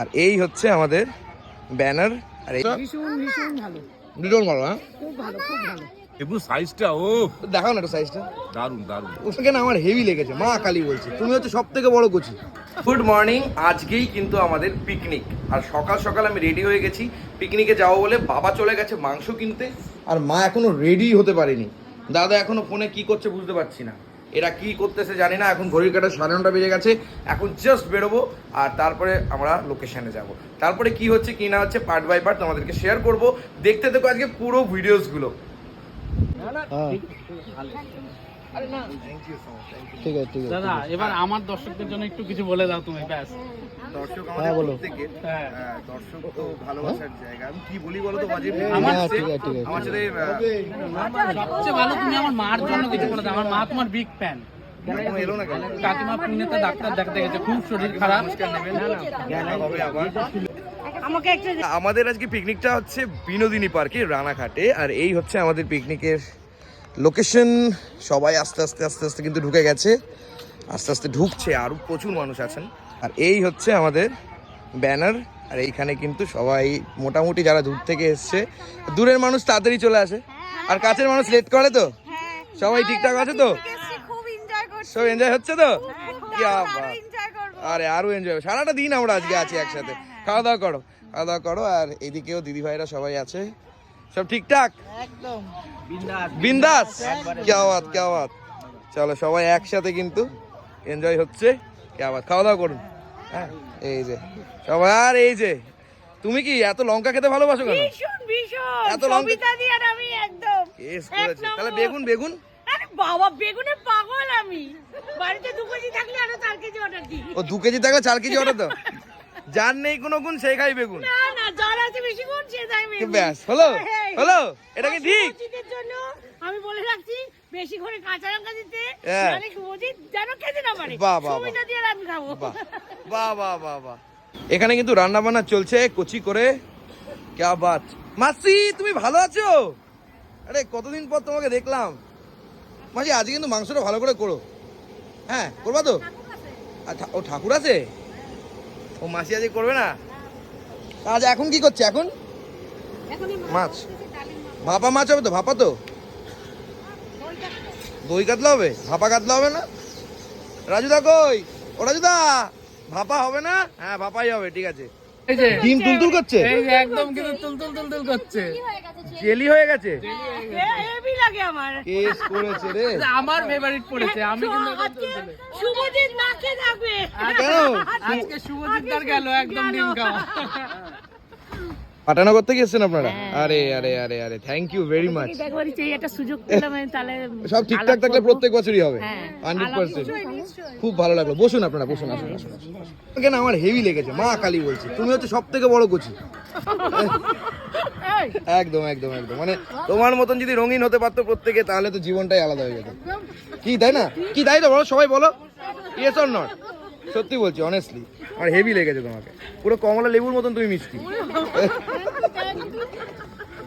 আর এই হচ্ছে আমাদের ব্যানার। আর এই ভীষণ ভীষণ ভালো। ভীষণ ভালো হ্যাঁ? খুব ভালো খুব ভালো। একটু সাইজটা ও। দেখাও না একটু সাইজটা দারুণ দারুণ ওখানে আমার হেভি লেগেছে মা কালী বলছে। তুমি হচ্ছে সব থেকে বড় কচি। গুড মর্নিং আজকেই কিন্তু আমাদের পিকনিক আর সকাল সকাল আমি রেডি হয়ে গেছি। পিকনিকে যাব বলে বাবা চলে গেছে মাংস কিনতে। আর মা এখনও রেডি হতে পারেনি। দাদা এখনও ফোনে কি করছে বুঝতে পারছি না। এরা কি করতেছে জানি না এখন ঘড়ির কাটা সাড়ে নটা বেজে গেছে এখন জাস্ট বেরোবো আর তারপরে আমরা লোকেশানে যাব। তারপরে কি হচ্ছে কি না হচ্ছে পার্ট বাই পার্ট তোমাদেরকে শেয়ার করব। দেখতে দেখো আজকে পুরো ভিডিওসগুলো ঠিক আছে ঠিক আছে দাদা এবার আমার দর্শকদের জন্য একটু কিছু বলে দাও তুমি ব্যাস। দর্শক হ্যাঁ, আমাদের বলো। হ্যাঁ। হ্যাঁ, দর্শক তো ভালোবাসার জায়গা। আমি কি বলি বলো তো বাজে আমার- ঠিক আছে, ঠিক আছে। আমার সাথে সবচেয়ে ভালো তুমি আমার মার জন্য কিছু বলে দাও। আমার মা তোমার বিগ ফ্যান এলো না কেন? কাকিমা পুণ্যতে ডাক্তার দেখাতে গেছে খুব শরীর খারাপ। হবে আমাকে আমাদের আজকে পিকনিকটা হচ্ছে বিনোদিনী পার্কে রানাঘাটে আর এই হচ্ছে আমাদের পিকনিকের লোকেশন সবাই আস্তে আস্তে আস্তে আস্তে কিন্তু ঢুকে গেছে। আস্তে আস্তে ঢুকছে আরও প্রচুর মানুষ আছেন। আর এই হচ্ছে আমাদের ব্যানার, আর এইখানে কিন্তু সবাই মোটামুটি যারা দূর থেকে এসছে, দূরের মানুষ তাড়াতাড়ি চলে আসে। আর কাছের মানুষ লেট করে তো? সবাই ঠিকঠাক আছে তো? সব এনজয় হচ্ছে তো? আরও আরে এনজয় সারাটা দিন আমরা আজকে আছি একসাথে। খাওয়া দাওয়া করো, খাওয়া দাওয়া করো। আর এদিকেও দিদি ভাইরা সবাই আছে। সব ঠিকঠাক? একদম। বিন্দাস কে আওয়াত কে আওয়াত চলো সবাই একসাথে কিন্তু এনজয় হচ্ছে। কে আওয়াত খাওয়া দাওয়া করুন। হ্যাঁ এই যে। সবাই আর এই যে তুমি কি এত লঙ্কা খেতে ভালোবাসো কেন? এত লঙ্কা- সবিতা দি আর আমি একদম। কেস এক করেছে। তাহলে বেগুন বেগুন? আরে বাবা বেগুনে পাগল আমি। বাড়িতে দু কেজি থাকলে আরও চার কেজি অর্ডার দিই। ও দু কেজি থাকলে চার কেজি অর্ডার তো যার নেই কোনো গুণ সেই খাই বেগুন। না না যার আছে বেশি কোন সে তাই কি ব্যাস হলো? হলো? এটা কি ঠিক? আমি বলে রাখছি বেশি করে কাঁচা লঙ্কা দিতে হ্যাঁ। মানে যেন খেতে না পারে। সবিতা আমি খাব। বাহ বাহ বাহ বাহ বাহ। এখানে কিন্তু রান্না বান্না চলছে কচি করে। ক্যা বাত। মাসি তুমি ভালো আছো? আরে কতদিন পর তোমাকে দেখলাম। মাসি আজকে কিন্তু মাংসটা ভালো করে করো। হ্যাঁ করবা তো? ও ঠাকুর আছে? ও মাসি আজকে করবে না? আজ এখন কি করছে? এখন? মাছ। ভাপা মাছ হবে তো ভাপা তো? দই কাতলা হবে? ভাপা কাতলা হবে না? রাজুদা কই? ও রাজুদা ভাপা হবে না? হ্যাঁ ভাপাই হবে ঠিক আছে। এই যে ডিম তুলতুল করছে? এই যে একদম কিন্তু তুল তুল তুল তুল করছে জেলি। হয়ে গেছে? হেভি লাগে আমার। কেস করেছে রে। আমার ফেভারিট পড়েছে আমি কিন্তু তুল তুলে। শুভদিন নাকে থাকবে। কেন? আজকে শুভজিৎদার গেল একদম ডিম খাওয়া। পাটানগর থেকে এসেছেন আপনারা? আরে আরে আরে আরে থ্যাংক ইউ ভেরি মাচ সব ঠিকঠাক থাকলে প্রত্যেক বছরই হবে। হ্যাঁ। হান্ড্রেড পার্সেন্ট খুব ভালো লাগল। বসুন আপনারা বসুন আসুন। কেন আমার হেভি লেগেছে? মা কালী বলছে। তুমি হচ্ছে সব থেকে বড় কচি। একদম একদম একদম। মানে তোমার মতন যদি রঙিন হতে পারতো প্রত্যেকে তাহলে তো জীবনটাই আলাদা হয়ে যেত। কি তাই না? কি তাই তো বলো সবাই বলো। ইয়েস অর নট সত্যি বলছি অনেস্টলি আর হেভি লেগেছে তোমাকে। পুরো কমলা লেবুর মতন তুমি মিষ্টি।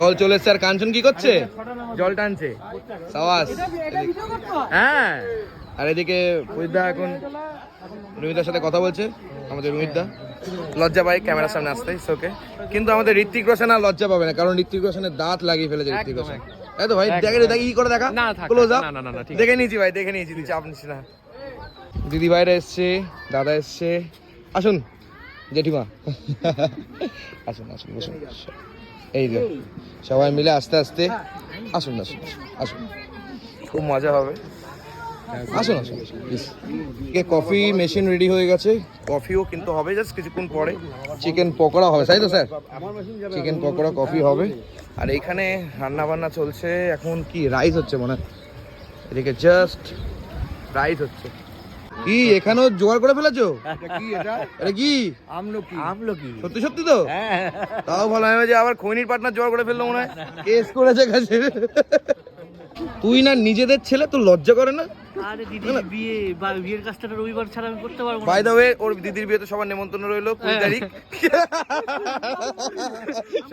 জল চলে এসছে আর কাঞ্চন কি করছে? জল টানছে। সাবাস। হ্যাঁ। আর এদিকে রুহিতদা এখন রুহিতার সাথে কথা বলছে আমাদের রুহিতদা লজ্জা পাই ক্যামেরার সামনে আসতে ওকে কিন্তু আমাদের ঋত্বিক রোশন আর লজ্জা পাবে না কারণ ঋত্বিক রোশনের দাঁত লাগিয়ে ফেলেছে ঋত্বিক রোশন। তাই তো ভাই দেখে দেখি ই করে দেখা? ক্লোজ আপ দেখে নিয়েছি ভাই দেখে নিয়েছি তুই চাপ নিস না। দিদি ভাইরা এসছে দাদা এসছে। আসুন জেঠিমা। আসুন আসুন বসুন। এই যে সবাই মিলে আস্তে আস্তে আসুন আসুন আসুন। খুব মজা হবে। আসুন আসুন আসুন প্লিজ কফি মেশিন রেডি হয়ে গেছে? কফিও কিন্তু হবে জাস্ট কিছুক্ষণ পরে। চিকেন পকোড়া হবে তাই তো স্যার? চিকেন পকোড়া কফি হবে। আর এখানে রান্না বান্না চলছে। এখন কি রাইস হচ্ছে মনে হয়? এদিকে জাস্ট রাইস হচ্ছে। কি এখানেও জোগাড় করে ফেলেছো? এটা কি আমলকি। আমলকি। সত্যি সত্যি তো? তাও ভালো হয় যে আবার খৈনির পার্টনার জোগাড় করে ফেলল মনে হয়। কেস করেছে কাছে। তুই না নিজেদের ছেলে তো লজ্জা করে না? আরে দিদি বিয়ে বা বিয়ের কাজটা রবিবার ছাড়া আমি করতে পারব না। বাই দ্য ওয়ে ওর দিদির বিয়েতে সবার নেমন্তন্ন রইল কুড়ি তারিখ।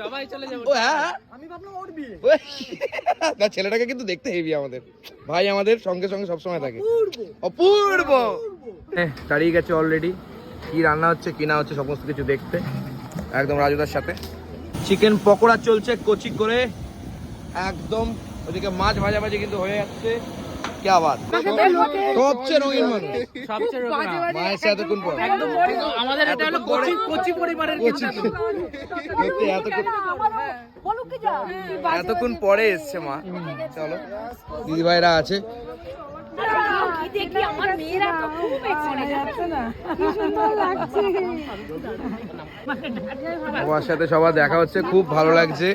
সবাই চলে যাব। ও হ্যাঁ হ্যাঁ। না ছেলেটাকে কিন্তু দেখতে হেভি আমাদের। ভাই আমাদের সঙ্গে সঙ্গে সবসময় থাকে। অপূর্ব। হ্যাঁ, দাঁড়িয়ে গেছে অলরেডি কি রান্না হচ্ছে কি না হচ্ছে সমস্ত কিছু দেখতে। একদম রাজুদার সাথে। চিকেন পকোড়া চলছে কচি করে। একদম ওদিকে মাছ ভাজাভাজি কিন্তু হয়ে যাচ্ছে। কে আবার সবচেয়ে রঙিন মানুষ সবচেয়ে মায়ের সাথে এতক্ষণ পর একদম আমাদের এটা হলো কচি কচি পরিবারের কচি। সত্যি এতক্ষণ এতক্ষণ পরে এসছে মা চলো দিদি ভাইরা আছে কি দেখি আমার মেয়েরা তো খুব সবার সাথে সবার দেখা হচ্ছে খুব ভালো লাগছে।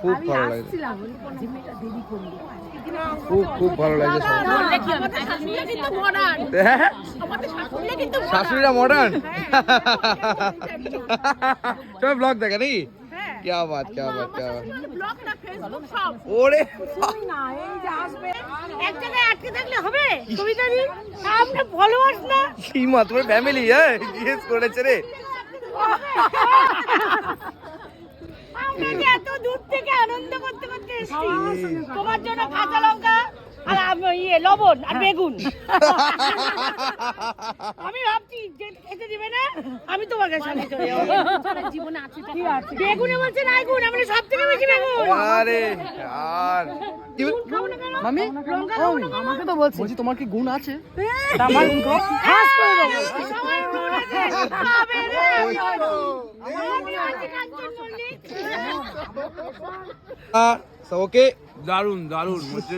খুব ভালো লাগছে। খুব খুব ভালো লাগছে শাশুড়িরা মডার্ন হ্যাঁ? সবাই ব্লগ দেখে নাকি? কে বাত ব্লগ না ফেসবুক সব। ওরে এক জায়গায় আটকে থাকলে হবে? কবিতা দি আমরা ফলোয়ার্স না? কি মা তোমার ফ্যামিলি হ্যাঁ? জিজ্ঞেস করেছে রে। যে এত দূর থেকে আনন্দ করতে করতে এসেছি। তোমার জন্য কাঁচা লঙ্কা ইয়ে লবণ আর বেগুন। আমি ভাবছি যে খেতে দিবে না আমি চলে যাব। জীবনে আছে বেগুনে বলছে নাই গুণ আমরা সব থেকে বেশি বেগুন। আরে আর। কি? মামি? আমাকে তো বলছি। বলছি তোমার কি গুণ আছে? গুণ আছে। আছি। মল্লিক সব ওকে দারুণ দারুণ হচ্ছে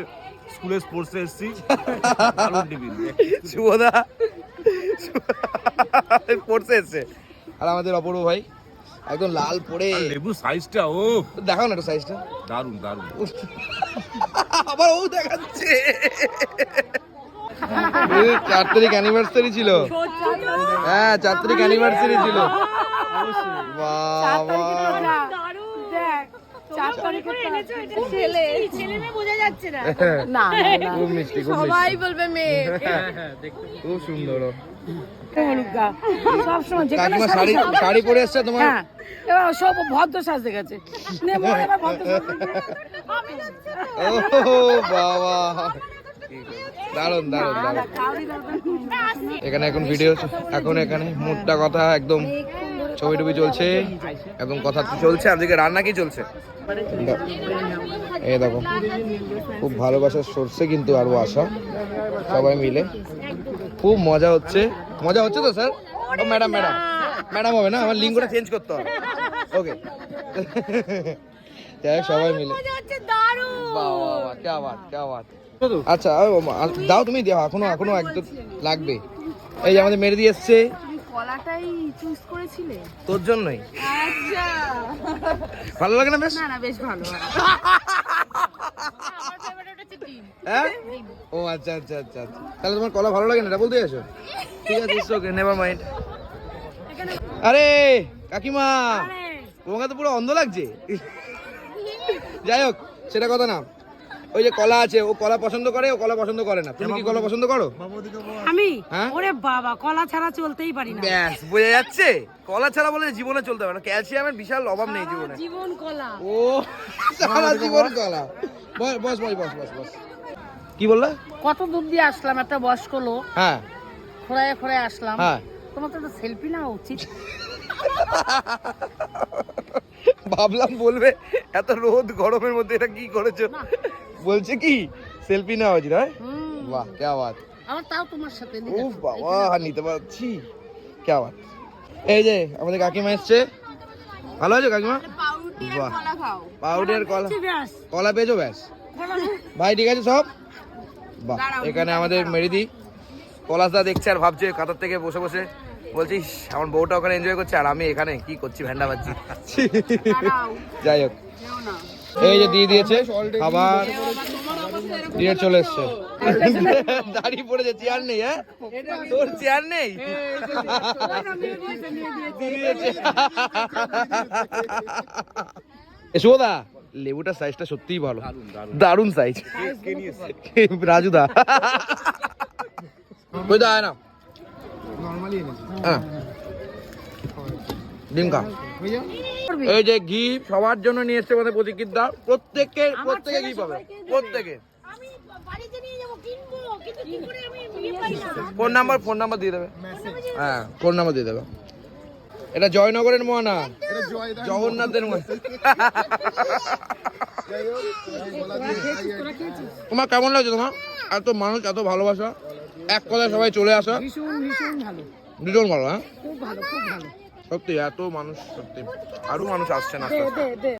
স্কুলে স্পোর্টসে এসেছি। শুভদা পড়তে এসছে। আর আমাদের অপূর্ব ভাই একদম লাল পড়ে আর লেবু সাইজটা ও দেখাও না একটু সাইজটা দারুণ দারুণ আবার ও দেখাচ্ছে। এ, চার তারিখ অ্যানিভার্সারি ছিল। হ্যাঁ চার তারিখ অ্যানিভার্সারি ছিল। বাবা চার তারিখে এনেছো এটা ছেলে। ছেলে মেয়ে বোঝা যাচ্ছে না। না খুব মিষ্টি খুব সবাই বলবে মেয়ে। খুব সুন্দর। শাড়ি পরে এসছে তোমার? হ্যাঁ এবার সব ভদ্র সাজতে গেছে। ও বাবা। দারুণ দারুণ দারুণ এখানে এখন ভিডিও এখন এখানে মুডটা কথা একদম ছবি টবি চলছে একদম কথা চলছে। আর দিকে রান্না কি চলছে? এই দেখো খুব ভালোবাসার সরষে কিন্তু আরও আসা সবাই মিলে। খুব মজা হচ্ছে। মজা হচ্ছে তো স্যার? ও ম্যাডাম ম্যাডাম ম্যাডাম হবে না? আমার লিঙ্গটা চেঞ্জ করতে হবে। ওকে যাই সবাই মিলে। আচ্ছা দাও তুমি দাও এখনও এখনও একদম লাগবে। এই যে আমাদের মেরে দিয়ে এসছে। কলাটাই চুজ করেছিলে? তোর জন্যই। আচ্ছা। ভালো লাগে না বেশ? না না বেশ ভালো। হ্যাঁ? ও আচ্ছা আচ্ছা আচ্ছা আচ্ছা। তাহলে তোমার কলা ভালো লাগে না? এটা বলতে গেছো ঠিক আছে ইটস ওকে নেভার মাইন্ড আরে কাকিমা তোমাকে তো পুরো অন্ধ লাগছে। যাই হোক সেটা কথা না। ওই যে কলা আছে ও কলা পছন্দ করে ও কলা পছন্দ করে না। তুমি কি কলা পছন্দ করো? আমি? হ্যাঁ? ওরে বাবা কলা ছাড়া চলতেই পারি না। ব্যাস বোঝা যাচ্ছে? কলা ছাড়া বলে জীবনে চলতে পারে না। ক্যালসিয়ামের বিশাল অভাব নেই জীবনে। জীবন কলা। ও সারা জীবন কলা। বস বস বস বস বস কি বললা? কত দূর দিয়ে আসলাম একটা বয়স্ক লোক। হ্যাঁ। খোড়ায় খোড়ায় আসলাম। হ্যাঁ। তোমার তো একটা সেলফি নেওয়া উচিত। ভাবলাম বলবে এত রোদ গরমের মধ্যে এটা কি করেছ? বলছে কি? সেলফি নেওয়া উচিত হয়? বাহ কে বাত? আমার তাও তোমার সাথে নিয়ে উফ বাবা নিতে পারছি কে বাত? এই যে আমাদের কাকিমা এসছে। ভালো আছো কাকিমা? বাহ। পাউডি আর কলা কলা পেয়েছ ব্যাস? ভাই ঠিক আছে সব? বাহ এখানে আমাদের মেরিদি। পলাশদা দেখছে আর ভাবছে কাতার থেকে বসে বসে। বলছিস আমার বউটা ওখানে এনজয় করছে আর আমি এখানে কি করছি ভ্যান্ডা পাচ্ছি যাই হোক। এই যে দিয়ে দিয়েছে খাবার। দিয়ে চলে এসছে। দাঁড়িয়ে পড়েছে চেয়ার নেই হ্যাঁ? তোর চেয়ার নেই? শুভদা লেবুটার সাইজটা সত্যিই ভালো। দারুণ সাইজ রাজুদা। ওই দা না। হ্যাঁ। ডিম খা। এই যে ঘি সবার জন্য নিয়ে এসছে আমাদের প্রতীক্ষিত দা প্রত্যেকে প্রত্যেকে ঘি পাবে। প্রত্যেকে। আমি বাড়িতে নিয়ে যাব কিনবো কিন্তু কি করে আমি পাই না? ফোন নাম্বার ফোন নাম্বার দিয়ে দেবে। হ্যাঁ ফোন নাম্বার দিয়ে দেবে। এটা জয়নগরের মোহনা। জগন্নাথের মোহনা। তোমার কেমন লাগছে তোমার? এত মানুষ এত ভালোবাসা। এক কথায় সবাই চলে আসা। ভীষণ ভীষণ ভালো। ভীষণ ভালো হ্যাঁ? খুব ভালো খুব ভালো। সত্যি এত মানুষ সত্যি। আরও মানুষ আসছেন না আস্তে।